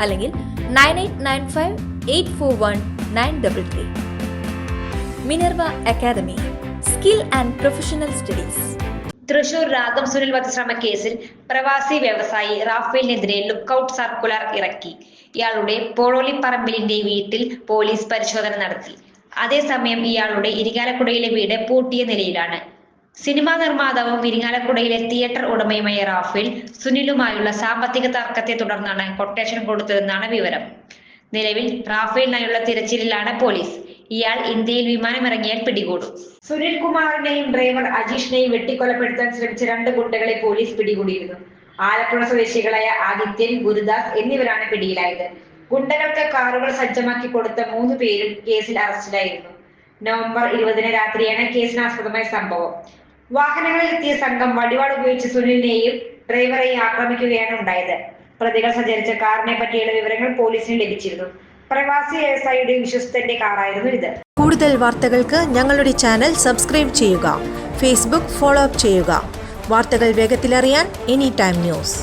അല്ലെങ്കിൽ nine eight nine five eight four one nine double three. Minerva academy skill and professional studies. Thrissur Ragam Sunil വധശ്രമ കേസിൽ പ്രവാസി വ്യവസായി റാഫേലിനെതിരെ lookout circular ഇറക്കി. ഇയാളുടെ പോളോളിപ്പറമ്പിലിന്റെ വീട്ടിൽ പോലീസ് പരിശോധന നടത്തി. അതേസമയം ഇയാളുടെ ഇരിങ്ങാലക്കുടയിലെ വീട് പൂട്ടിയ നിലയിലാണ്. സിനിമാ നിർമ്മാതാവും ഇരിങ്ങാലക്കുടയിലെ തിയേറ്റർ ഉടമയുമായ റാഫേൽ സുനിലുമായുള്ള സാമ്പത്തിക തർക്കത്തെ തുടർന്നാണ് കൊട്ടേഷൻ കൊടുത്തതെന്നാണ് വിവരം. നിലവിൽ റാഫേലിനായുള്ള തിരച്ചിലിലാണ് പോലീസ്. ഇയാൾ ഇന്ത്യയിൽ വിമാനമിറങ്ങിയാൽ പിടികൂടും. സുനിൽ കുമാറിനെയും ഡ്രൈവർ അജീഷിനെയും വെട്ടിക്കൊലപ്പെടുത്താൻ ശ്രമിച്ച രണ്ട് ഗുണ്ടകളെ പോലീസ് പിടികൂടിയിരുന്നു. ആലപ്പുഴ സ്വദേശികളായ ആദിത്യൻ ഗുരുദാസ് എന്നിവരാണ് പിടിയിലായത്. ഗുണ്ടകൾക്ക് കാറുകൾ സജ്ജമാക്കി കൊടുത്ത മൂന്ന് പേരും കേസിൽ അറസ്റ്റിലായിരുന്നു. നവംബർ ഇരുപതിന് രാത്രിയാണ് കേസിനാസ്പദമായ സംഭവം. വാഹനങ്ങളിൽ എത്തിയ സംഘം വടിവാൾ ഉപയോഗിച്ച് സുനിലിനെയും ഡ്രൈവറെയും ആക്രമിക്കുകയാണ് ഉണ്ടായത്. പ്രതികൾ സഞ്ചരിച്ച കാറിനെ പറ്റിയുള്ള വിവരങ്ങൾ പോലീസിന് ലഭിച്ചിരുന്നു. പ്രവാസി വ്യവസായിയുടെ വിശ്വസ്തന്റെ കാറായിരുന്നു ഇത്. കൂടുതൽ വാർത്തകൾക്ക് ഞങ്ങളുടെ ചാനൽ സബ്സ്ക്രൈബ് ചെയ്യുക ഫേസ്ബുക്ക് ഫോളോ അപ്പ് ചെയ്യുക. വാർത്തകൾ വേഗത്തിലറിയാൻ എനി ടൈം ന്യൂസ്